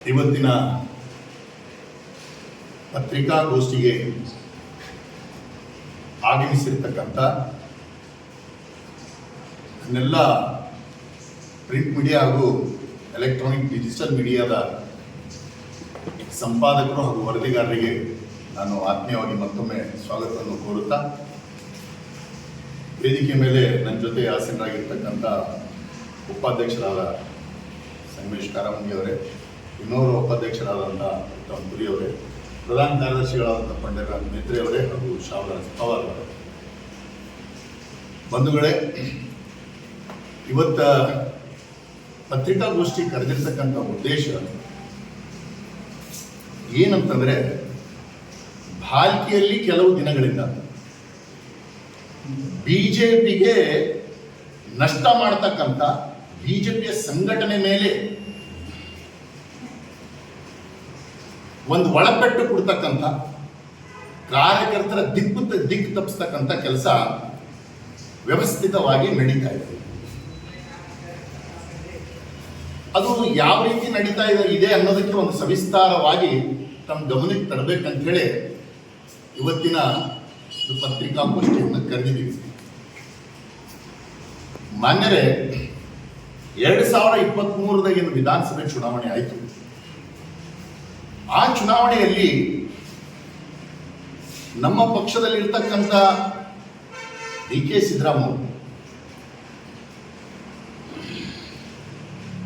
ಇವತ್ತಿನ ಪತ್ರಿಕಾಗೋಷ್ಠಿಗೆ ಆಗಮಿಸಿರ್ತಕ್ಕಂಥ ನನ್ನೆಲ್ಲ ಪ್ರಿಂಟ್ ಮೀಡಿಯಾ ಹಾಗೂ ಎಲೆಕ್ಟ್ರಾನಿಕ್ ಡಿಜಿಟಲ್ ಮೀಡಿಯಾದ ಸಂಪಾದಕರು ಹಾಗೂ ವರದಿಗಾರರಿಗೆ ನಾನು ಆತ್ಮೀಯವಾಗಿ ಮತ್ತೊಮ್ಮೆ ಸ್ವಾಗತವನ್ನು ಕೋರುತ್ತಾ ವೇದಿಕೆ ಮೇಲೆ ನನ್ನ ಜೊತೆ ಆಸೀನರಾಗಿರ್ತಕ್ಕಂಥ ಉಪಾಧ್ಯಕ್ಷರಾದ ಸಂಗಮೇಶ್ ಕಾರಮಂಗಿ ಅವರೇ ಇನ್ನೋರ್ವ ಉಪಾಧ್ಯಕ್ಷರಾದಂಥ ಉತ್ತಮ್ ಪುರಿ ಅವರೇ ಪ್ರಧಾನ ಕಾರ್ಯದರ್ಶಿಗಳಾದಂಥ ಪಂಡಿತರಾಜ್ ಮೇತ್ರಿ ಅವರೇ ಹಾಗೂ ಶಾವರಾಜ್ ಪವಾರ್ ಅವರೇ. ಬಂಧುಗಳೇ, ಇವತ್ತ ಪತ್ರಿಕಾಗೋಷ್ಠಿ ಕರೆದಿರ್ತಕ್ಕಂಥ ಉದ್ದೇಶ ಏನಂತಂದ್ರೆ, ಭಾಲ್ಕಿಯಲ್ಲಿ ಕೆಲವು ದಿನಗಳಿಂದ ಬಿಜೆಪಿಗೆ ನಷ್ಟ ಮಾಡ್ತಕ್ಕಂಥ ಬಿಜೆಪಿಯ ಸಂಘಟನೆ ಮೇಲೆ ಒಂದು ಒಳಪೆಟ್ಟು ಕೊಡ್ತಕ್ಕಂಥ ಕಾರ್ಯಕರ್ತರ ದಿಕ್ಕು ದಿಕ್ಕು ತಪ್ಪಿಸ್ತಕ್ಕಂಥ ಕೆಲಸ ವ್ಯವಸ್ಥಿತವಾಗಿ ನಡೀತಾ ಇದೆ. ಅದು ಯಾವ ರೀತಿ ನಡೀತಾ ಇದೆ ಇದೆ ಅನ್ನೋದಕ್ಕೆ ಒಂದು ಸವಿಸ್ತಾರವಾಗಿ ತಮ್ಮ ಗಮನಕ್ಕೆ ತರಬೇಕಂತ ಹೇಳಿ ಇವತ್ತಿನ ಪತ್ರಿಕಾಗೋಷ್ಠಿಯನ್ನು ಕರೆದಿದ್ದೀವಿ. ಮಾನ್ಯರೇ, ಎರಡು ಸಾವಿರ ಇಪ್ಪತ್ತ್ ಮೂರದಾಗ ಏನು ವಿಧಾನಸಭೆ ಚುನಾವಣೆ ಆಯಿತು. ಆ ಚುನಾವಣೆಯಲ್ಲಿ ನಮ್ಮ ಪಕ್ಷದಲ್ಲಿರ್ತಕ್ಕಂಥ ಡಿ ಕೆ ಸಿದ್ದರಾಮಯ್ಯ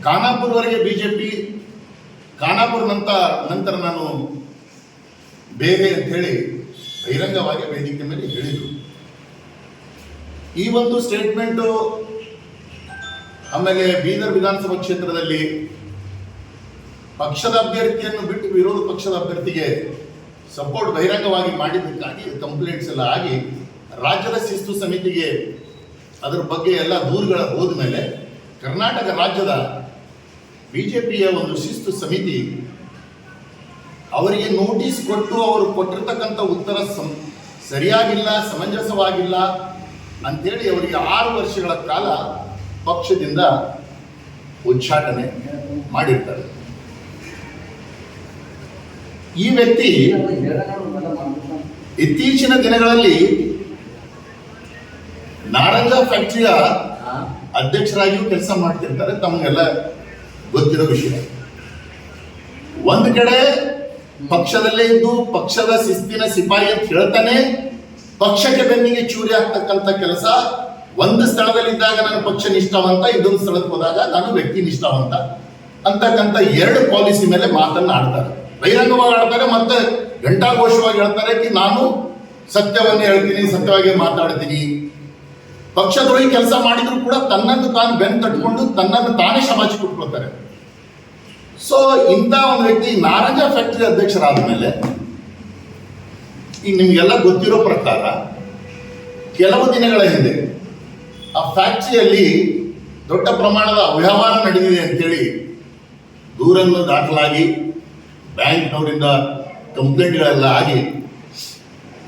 ಖಾನಾಪುರವರೆಗೆ ಪಿ ಖಾನಾಪುರ ನಂತರ ನಂತರ ನಾನು ಬೇರೆ ಅಂತ ಹೇಳಿ ಬಹಿರಂಗವಾಗಿ ವೇದಿಕೆ ಮೇಲೆ ಹೇಳಿದರು. ಈ ಒಂದು ಸ್ಟೇಟ್ಮೆಂಟು ಆಮೇಲೆ ಬೀದರ್ ವಿಧಾನಸಭಾ ಕ್ಷೇತ್ರದಲ್ಲಿ ಪಕ್ಷದ ಅಭ್ಯರ್ಥಿಯನ್ನು ಬಿಟ್ಟು ವಿರೋಧ ಪಕ್ಷದ ಅಭ್ಯರ್ಥಿಗೆ ಸಪೋರ್ಟ್ ಬಹಿರಂಗವಾಗಿ ಮಾಡಿದ್ದಕ್ಕಾಗಿ ಕಂಪ್ಲೇಂಟ್ಸ್ ಎಲ್ಲ ಆಗಿ ರಾಜ್ಯದ ಶಿಸ್ತು ಸಮಿತಿಗೆ ಅದರ ಬಗ್ಗೆ ಎಲ್ಲ ದೂರುಗಳ ಹೋದ ಮೇಲೆ ಕರ್ನಾಟಕ ರಾಜ್ಯದ ಬಿಜೆಪಿಯ ಒಂದು ಶಿಸ್ತು ಸಮಿತಿ ಅವರಿಗೆ ನೋಟಿಸ್ ಕೊಟ್ಟು ಅವರು ಕೊಟ್ಟಿರ್ತಕ್ಕಂಥ ಉತ್ತರ ಸಂ, ಸರಿಯಾಗಿಲ್ಲ, ಸಮಂಜಸವಾಗಿಲ್ಲ ಅಂತೇಳಿ ಅವರಿಗೆ ಆರು ವರ್ಷಗಳ ಕಾಲ ಪಕ್ಷದಿಂದ ಉಚ್ಚಾಟನೆ ಮಾಡಿರ್ತಾರೆ. ಈ ವ್ಯಕ್ತಿ ಇತ್ತೀಚಿನ ದಿನಗಳಲ್ಲಿ ನಾರಂಜ ಫ್ಯಾಕ್ಟ್ರಿಯ ಅಧ್ಯಕ್ಷರಾಗಿಯೂ ಕೆಲಸ ಮಾಡ್ತಿರ್ತಾರೆ. ತಮಗೆಲ್ಲ ಗೊತ್ತಿರೋ ವಿಷಯ. ಒಂದು ಕಡೆ ಪಕ್ಷದಲ್ಲೇ ಇದ್ದು ಪಕ್ಷದ ಶಿಸ್ತಿನ ಸಿಪಾಯಿ ಅಂತ ಹೇಳ್ತಾನೆ, ಪಕ್ಷಕ್ಕೆ ಬೆನ್ನಿಗೆ ಚೂರಿ ಆಗ್ತಕ್ಕಂಥ ಕೆಲಸ, ಒಂದು ಸ್ಥಳದಲ್ಲಿದ್ದಾಗ ನಾನು ಪಕ್ಷ ನಿಷ್ಠಾವಂತ ಇದೊಂದು ಸ್ಥಳಕ್ಕೆ ಹೋದಾಗ ನಾನು ವ್ಯಕ್ತಿ ನಿಷ್ಠಾವಂತ ಅಂತಕ್ಕಂಥ ಎರಡು ಪಾಲಿಸಿ ಮೇಲೆ ಮಾತನ್ನ ಆಡ್ತಾರೆ. ಬಹಿರಂಗವಾಗಿ ಆಡ್ತಾರೆ ಮತ್ತೆ ಘಂಟಾಘೋಷವಾಗಿ ಹೇಳ್ತಾರೆ ಕಿ ನಾನು ಸತ್ಯವನ್ನೇ ಹೇಳ್ತೀನಿ, ಸತ್ಯವಾಗಿ ಮಾತಾಡ್ತೀನಿ. ಪಕ್ಷದೊಳಗೆ ಕೆಲಸ ಮಾಡಿದ್ರು ಕೂಡ ತನ್ನನ್ನು ತಾನು ಬೆನ್ನು ತಟ್ಕೊಂಡು ತನ್ನನ್ನು ತಾನೇ ಸಮಾಜಕ್ಕೆ ಕೊಟ್ಕೊಳ್ತಾರೆ ಸೊ ಇಂಥ ಒಂದು ವ್ಯಕ್ತಿ ನಾರಂಜ ಫ್ಯಾಕ್ಟರಿ ಅಧ್ಯಕ್ಷರಾದ ಮೇಲೆ ಈಗ ನಿಮಗೆಲ್ಲ ಗೊತ್ತಿರೋ ಪ್ರಕಾರ ಕೆಲವು ದಿನಗಳ ಹಿಂದೆ ಆ ಫ್ಯಾಕ್ಟರಿಯಲ್ಲಿ ದೊಡ್ಡ ಪ್ರಮಾಣದ ಅವ್ಯವಹಾರ ನಡೆದಿದೆ ಅಂತೇಳಿ ದೂರನ್ನು ದಾಖಲಾಗಿ ಬ್ಯಾಂಕ್ನವರಿಂದ ಕಂಪ್ಲೇಂಟ್ಗಳೆಲ್ಲ ಆಗಿ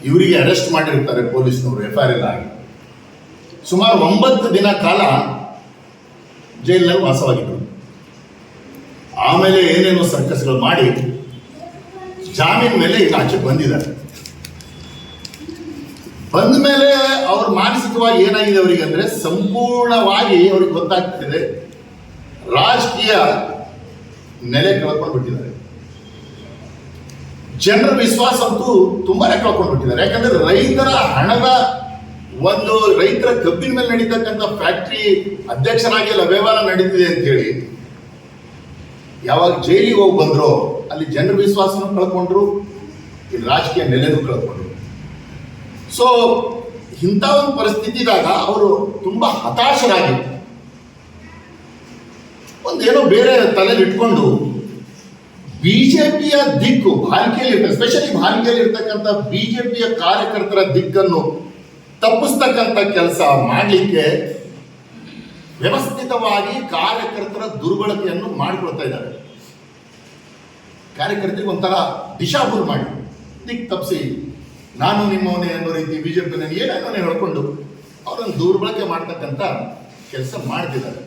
ಇವರಿಗೆ ಅರೆಸ್ಟ್ ಮಾಡಿರ್ತಾರೆ ಪೊಲೀಸ್ನವರು ಎಫ್ ಐ ಆರ್ ಎಲ್ಲ ಆಗಿ. ಸುಮಾರು ಒಂಬತ್ತು ದಿನ ಕಾಲ ಜೈಲಿನಲ್ಲಿ ವಾಸವಾಗಿದ್ದರು ಆಮೇಲೆ ಏನೇನು ಸರ್ಕಸ್ಗಳು ಮಾಡಿ ಜಾಮೀನ್ ಮೇಲೆ ಈಗ ಆಚೆ ಬಂದಿದ್ದಾರೆ. ಬಂದ ಮೇಲೆ ಅವ್ರ ಮಾನಸಿಕವಾಗಿ ಏನಾಗಿದೆ ಅವರಿಗೆ ಅಂದರೆ ಸಂಪೂರ್ಣವಾಗಿ ಅವ್ರಿಗೆ ಗೊತ್ತಾಗ್ತಿದೆ. ರಾಜಕೀಯ ನೆಲೆ ಕಳ್ಕೊಂಡು ಬಿಟ್ಟಿದ್ದಾರೆ ಜನರ ವಿಶ್ವಾಸ ಅಂತೂ ತುಂಬಾನೇ ಕಳ್ಕೊಂಡು ಬಿಟ್ಟಿದ್ದಾರೆ ಯಾಕಂದ್ರೆ ರೈತರ ಹಣದ ಒಂದು ರೈತರ ಕಬ್ಬಿನ ಮೇಲೆ ನಡೀತಕ್ಕಂಥ ಫ್ಯಾಕ್ಟ್ರಿ ಅಧ್ಯಕ್ಷನಾಗಿ ಎಲ್ಲ ಅವ್ಯವಹಾರ ನಡೀತಿದೆ ಅಂತ ಹೇಳಿ, ಯಾವಾಗ ಜೈಲಿಗೆ ಹೋಗಿ ಬಂದ್ರು ಅಲ್ಲಿ ಜನರ ವಿಶ್ವಾಸನೂ ಕಳ್ಕೊಂಡ್ರು ಈ ರಾಜಕೀಯ ನೆಲೆನೂ ಕಳ್ಕೊಂಡ್ರು. ಸೊ ಇಂಥ ಒಂದು ಪರಿಸ್ಥಿತಿದಾಗ ಅವರು ತುಂಬಾ ಹತಾಶರಾಗಿ ಒಂದೇನೋ ಬೇರೆ ತಲೆಯಲ್ಲಿ ಇಟ್ಕೊಂಡು ಬಿಜೆಪಿಯ ದಿಕ್ಕು ಭಾರಿಕೆಯಲ್ಲಿ ಸ್ಪೆಷಲಿ ಭಾರಿಕೆಯಲ್ಲಿ ಇರ್ತಕ್ಕಂಥ ಬಿಜೆಪಿಯ ಕಾರ್ಯಕರ್ತರ ದಿಕ್ಕನ್ನು ತಪ್ಪಿಸ್ತಕ್ಕಂಥ ಕೆಲಸ ಮಾಡಲಿಕ್ಕೆ ವ್ಯವಸ್ಥಿತವಾಗಿ ಕಾರ್ಯಕರ್ತರ ದುರ್ಬಳಕೆಯನ್ನು ಮಾಡಿಕೊಳ್ತಾ ಇದ್ದಾರೆ. ಕಾರ್ಯಕರ್ತರಿಗೆ ಒಂಥರ ದಿಶಾಭೂರ್ ಮಾಡಿ, ದಿಕ್ ತಪ್ಪಿಸಿ ನಾನು ನಿಮ್ಮವನೇ ಅನ್ನೋ ರೀತಿ ಬಿಜೆಪಿ ಏನೇನೋ ಹೇಳ್ಕೊಂಡು, ಅವರನ್ನು ದುರ್ಬಳಕೆ ಮಾಡ್ತಕ್ಕಂಥ ಕೆಲಸ ಮಾಡ್ತಿದ್ದಾರೆ.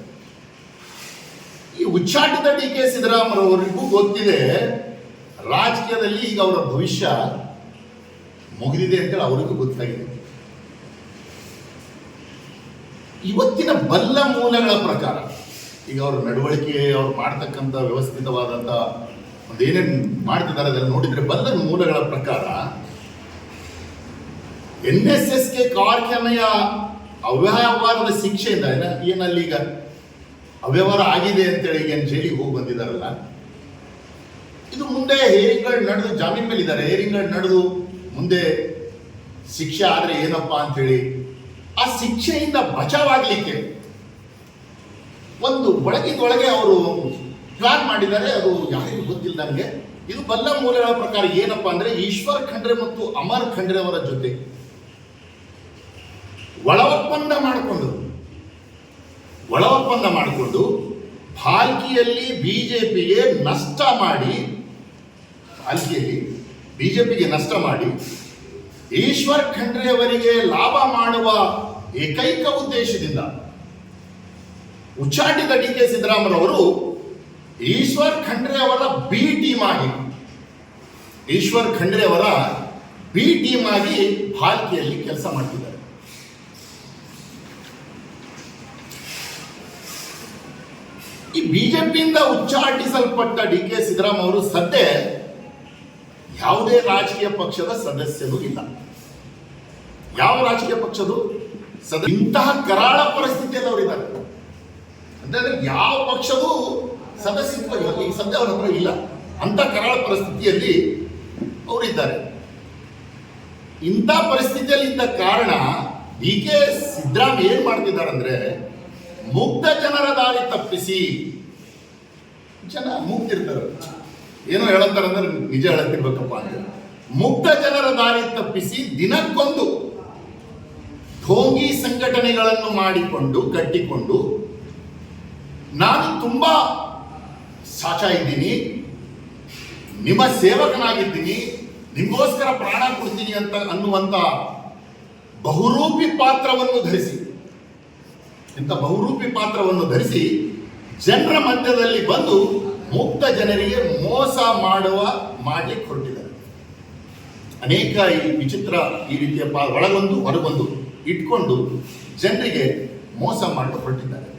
ಉಚ್ಚಾಟಿತ ಡಿ ಕೆ. ಸಿದ್ದರಾಮಯ್ಯವರಿಗೂ ಗೊತ್ತಿದೆ, ರಾಜಕೀಯದಲ್ಲಿ ಈಗ ಅವರ ಭವಿಷ್ಯ ಮುಗಿದಿದೆ ಅಂತೇಳಿ ಅವರಿಗೂ ಗೊತ್ತಾಗಿದೆ. ಇವತ್ತಿನ ಬಲ್ಲ ಮೂಲಗಳ ಪ್ರಕಾರ ಈಗ ಅವ್ರ ನಡವಳಿಕೆ, ಅವ್ರು ಮಾಡ್ತಕ್ಕಂಥ ವ್ಯವಸ್ಥಿತವಾದಂಥ ಒಂದು ಏನೇನು ಮಾಡ್ತಿದ್ದಾರೆ ಅದನ್ನು ನೋಡಿದ್ರೆ ಬಲ್ಲ ಮೂಲಗಳ ಪ್ರಕಾರ ಎನ್ ಎಸ್ ಎಸ್ಗೆ ಕಾರ್ಖಾನೆಯ ಅವ್ಯವಹಾರದ ಶಿಕ್ಷೆಯಿಂದ, ಏನ- ಏನಲ್ಲಿ ಈಗ ಅವ್ಯವಹಾರ ಆಗಿದೆ ಅಂತೇಳಿ ಏನು ಜೈಲಿಗೆ ಹೋಗಿ ಬಂದಿದ್ದಾರಲ್ಲ ಇದು ಮುಂದೆ ಹೇರಿಂಗ್ಗಳು ನಡೆದು ಜಾಮೀನ್ ಮೇಲೆ ಇದ್ದಾರೆ ಹೇರಿಂಗ್ಗಳು ನಡೆದು ಮುಂದೆ ಶಿಕ್ಷೆ ಆದ್ರೆ ಏನಪ್ಪಾ ಅಂತೇಳಿ, ಆ ಶಿಕ್ಷೆಯಿಂದ ಬಚಾವಾಗಲಿಕ್ಕೆ ಒಂದು ಒಳಗಿದೊಳಗೆ ಅವರು ಪ್ಲಾನ್ ಮಾಡಿದ್ದಾರೆ. ಅದು ಯಾರಿಗೂ ಗೊತ್ತಿಲ್ಲ ನನಗೆ. ಇದು ಬಲ್ಲ ಮೂಲಗಳ ಪ್ರಕಾರ ಏನಪ್ಪ ಅಂದ್ರೆ ಈಶ್ವರ್ ಖಂಡ್ರೆ ಮತ್ತು ಅಮರ್ ಖಂಡ್ರೆ ಅವರ ಜೊತೆ ಒಳ ಒಪ್ಪಂದ ಮಾಡಿಕೊಂಡು ಒಳ ಒಪ್ಪಂದ ಮಾಡಿಕೊಂಡು ಭಾಲ್ಕಿಯಲ್ಲಿ ಬಿಜೆಪಿಗೆ ನಷ್ಟ ಮಾಡಿ, ಭಾಲ್ಕಿಯಲ್ಲಿ ಬಿಜೆಪಿಗೆ ನಷ್ಟ ಮಾಡಿ ಈಶ್ವರ್ ಖಂಡ್ರೆ ಅವರಿಗೆ ಲಾಭ ಮಾಡುವ ಏಕೈಕ ಉದ್ದೇಶದಿಂದ ಉಚ್ಚಾಟಿತ ಡಿ ಕೆ ಸಿದ್ದರಾಮಯ್ಯವರು ಈಶ್ವರ್ ಖಂಡ್ರೆ ಅವರ ಬಿ ಟೀಮ್ ಆಗಿ, ಈಶ್ವರ್ ಖಂಡ್ರೆ ಅವರ ಬಿ ಟೀಮ್ ಆಗಿ ಭಾಲ್ಕಿಯಲ್ಲಿ ಕೆಲಸ ಮಾಡ್ತಿದ್ದಾರೆ. ಈ ಬಿಜೆಪಿಯಿಂದ ಉಚ್ಚಾಟಿಸಲ್ಪಟ್ಟ ಡಿ ಕೆ ಸಿದ್ದರಾಮಯ್ಯ ಅವರು ಸದ್ಯ ಯಾವುದೇ ರಾಜಕೀಯ ಪಕ್ಷದ ಸದಸ್ಯರು ಇಲ್ಲ. ಯಾವ ರಾಜಕೀಯ ಪಕ್ಷದು ಸದ ಇಂತಹ ಕರಾಳ ಪರಿಸ್ಥಿತಿಯಲ್ಲಿ ಅವರಿದ್ದಾರೆ ಅಂತಂದ್ರೆ ಯಾವ ಪಕ್ಷದೂ ಸದಸ್ಯತ್ವ ಈಗ ಸದ್ಯ ಅವರ ಹತ್ರ ಇಲ್ಲ. ಅಂತ ಕರಾಳ ಪರಿಸ್ಥಿತಿಯಲ್ಲಿ ಅವರಿದ್ದಾರೆ ಇಂಥ ಪರಿಸ್ಥಿತಿಯಲ್ಲಿ ಇದ್ದ ಕಾರಣ ಡಿ ಕೆ ಸಿದ್ದರಾಮಯ್ಯ ಏನ್ ಮಾಡ್ತಿದ್ದಾರೆ ಅಂದ್ರೆ ಮುಗ್ಧ ಜನರ ದಾರಿ ತಪ್ಪಿಸಿ. ಜನ ಮುಗ್ದಿರ್ತಾರೆ. ಏನೋ ಹೇಳಂತಾರಂದ್ರೆ ನಿಜ ಹೇಳತ್ತಿರ್ಬೇಕಪ್ಪ ಅಂತ. ಮುಗ್ಧ ಜನರ ದಾರಿ ತಪ್ಪಿಸಿ ದಿನಕ್ಕೊಂದು ಢೋಂಗಿ ಸಂಘಟನೆಗಳನ್ನು ಮಾಡಿಕೊಂಡು, ಕಟ್ಟಿಕೊಂಡು, ನಾನು ತುಂಬಾ ಸಾಚ ಇದ್ದೀನಿ, ನಿಮ್ಮ ಸೇವಕನಾಗಿದ್ದೀನಿ, ನಿಮಗೋಸ್ಕರ ಪ್ರಾಣ ಕೊಡ್ತೀನಿ ಅಂತ ಅನ್ನುವಂತ ಬಹುರೂಪಿ ಪಾತ್ರವನ್ನು ಧರಿಸಿ ಇಂಥ ಬಹುರೂಪಿ ಪಾತ್ರವನ್ನು ಧರಿಸಿ ಜನರ ಮಧ್ಯದಲ್ಲಿ ಬಂದು ಮುಕ್ತ ಜನರಿಗೆ ಮೋಸ ಮಾಡುವ ಮಾಡಲಿಕ್ಕೆ ಹೊರಟಿದ್ದಾರೆ. ಅನೇಕ ಈ ವಿಚಿತ್ರ ಈ ರೀತಿಯ ಒಳಗೊಂದು, ಹೊರಗೊಂದು ಇಟ್ಕೊಂಡು ಜನರಿಗೆ ಮೋಸ ಮಾಡಲು ಹೊರಟಿದ್ದಾರೆ.